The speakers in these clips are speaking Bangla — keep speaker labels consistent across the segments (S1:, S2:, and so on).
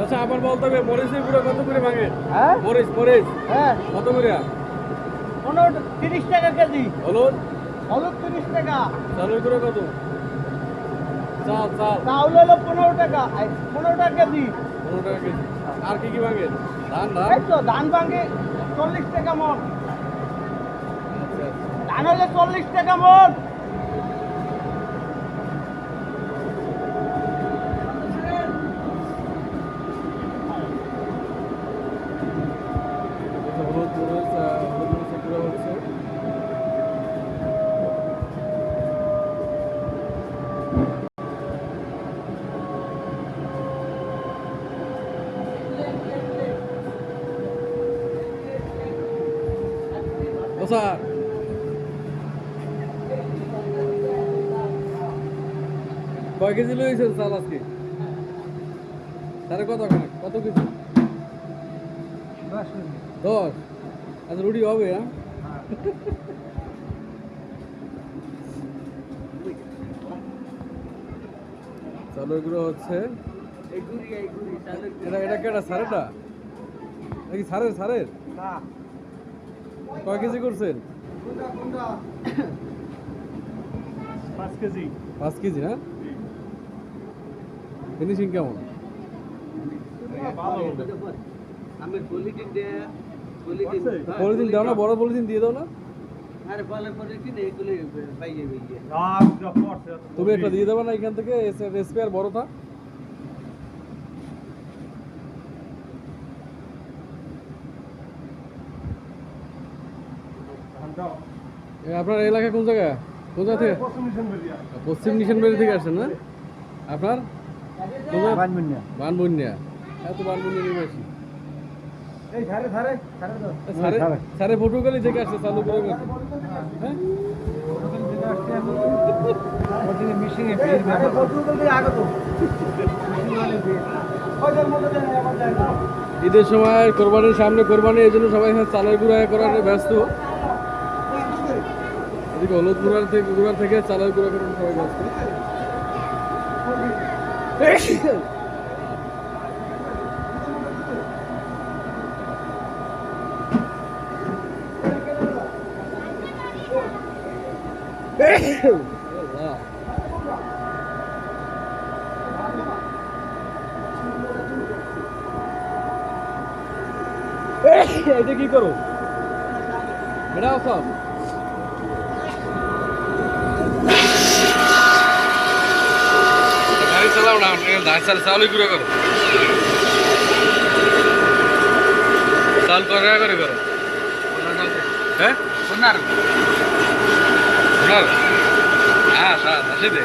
S1: আচ্ছা আবার বলতে হবে মরিচের গুঁড়ো কত করে ভাঙে?
S2: হ্যাঁ?
S1: মরিচ মরিচ?
S2: হ্যাঁ।
S1: কত করে?
S2: পনেরো তিরিশ টাকা কেজি।
S1: হলুদ?
S2: হলুদ তিরিশ টাকা।
S1: চালের গুঁড়ো কত? চাল চাল।
S2: চাউল হলো পনেরো টাকা। পনেরো টাকা কেজি।
S1: পনেরো টাকা কেজি। আর কি কি ভাঙে? ধান ধান?
S2: এই তো ধান ভাঙ্গে চল্লিশ টাকা মন।
S1: আচ্ছা, আচ্ছা।
S2: ধান হলে চল্লিশ টাকা মন
S1: এটা হলুদ মরিচ আহ, হলুদ মরিচের গুঁড়ো হচ্ছে ও স্যার কয় কেজি লইছেন চাল আজকে? তারে কত কত কেজি? দশ আচ্ছা রুটি হবে হ্যাঁ? চালের গুঁড়ো হচ্ছে। এটা এটা কেটা সারেটা? নাকি সারের সারের? কয় কেজি করছেন?
S2: পাঁচ কেজি।
S1: পাঁচ কেজি না? ফিনিশিং কেমন?
S3: আমি পলিটিন দে পলিটিন
S1: পলিথিন দাও না বড় পলিথিন দিয়ে দাও না। তুমি একটা দিয়ে দেবে না এখান থেকে স্পেয়ার বড়টা। এ, আপনার এলাকা কোন জায়গা? কোন জায়গা থেকে পশ্চিম নিশানবাড়ি থেকে আসছেন না? আপনার? বানবন্যা। এত বানবন্যা নিয়ে আসি
S2: এই ধারে ধারে ধারে দাও
S1: সারে পটুয়াখালী থেকে আসছে চালু করে গেছে। হ্যাঁ?
S2: তো
S1: ঈদের সময় কোরবানির সামনে কোরবানি এই জন্য সবাই চালের গুঁড়া করার ব্যস্ত। এদিকে হলুদ থেকে গুঁড়ার থেকে চালের গুঁড়া করার সবাই ব্যস্ত আল্লাহ। এটা কি করো এটা সব গাড়ি চালাও না ধান চাল চালই করে করো চাল করে করে করো হ্যাঁ
S3: সোনার
S1: শোনার হ্যাঁ হ্যাঁ আসে দে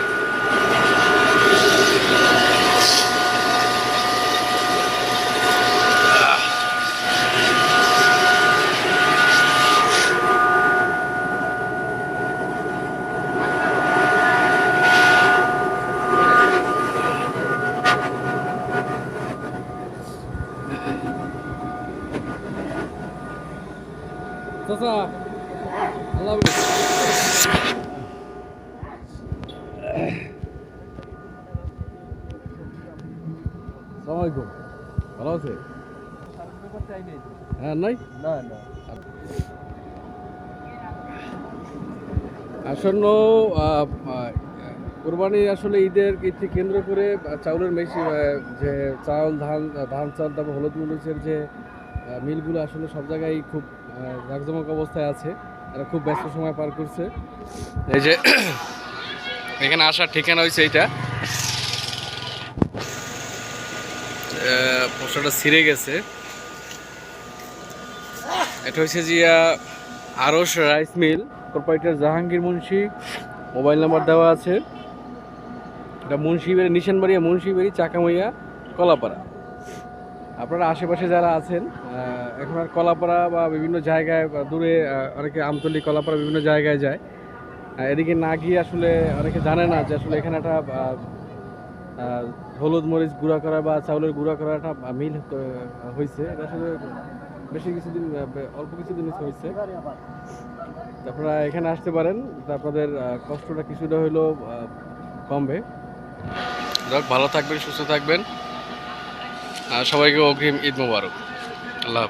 S1: চাচা আল্লাহ হাফেজ। সালাম আলাইকুম ভালো আছে হ্যাঁ নাই
S2: না না
S1: আসন্ন কোরবানি আসলে ঈদের ঈদকে কেন্দ্র করে চাউলের মেশি যে চাউল ধান ধান চাল তারপর হলুদ মরিচের যে মিলগুলো আসলে সব জায়গায় খুব জাঁকজমক অবস্থায় আছে। এরা খুব ব্যস্ত সময় পার করছে। এই যে এখানে আসার ঠিকানা হয়েছে এইটা। পোস্টারটা ছিঁড়ে গেছে। এটা হচ্ছে যে আহ, আরস rice mill proprietor Jahangir Munshi mobile number দেওয়া আছে। এটা মুন্সিবাড়ি নিশানবাড়িয়া মুন্সিবাড়ি চাকামাইয়া কলাপাড়া। আপনারা আশেপাশে যারা আছেন এখন আর কলাপাড়া বা বিভিন্ন জায়গায় বা দূরে অনেকে আমতলি কলাপাড়া বিভিন্ন জায়গায় যায়। এদিকে না গিয়ে আসলে অনেকে জানে না যে আসলে এখানে একটা হলুদ মরিচ গুঁড়া করা বা চাউলের গুঁড়া করা একটা মিল হয়েছে এটা আসলে বেশি কিছুদিন অল্প কিছুদিন হয়েছে আপনারা এখানে আসতে পারেন আপনাদের কষ্টটা কিছুটা আহ, কমবে। যাক ভালো থাকবেন সুস্থ থাকবেন। সবাইকে অগ্রিম ঈদ মুবারক। আল্লাহ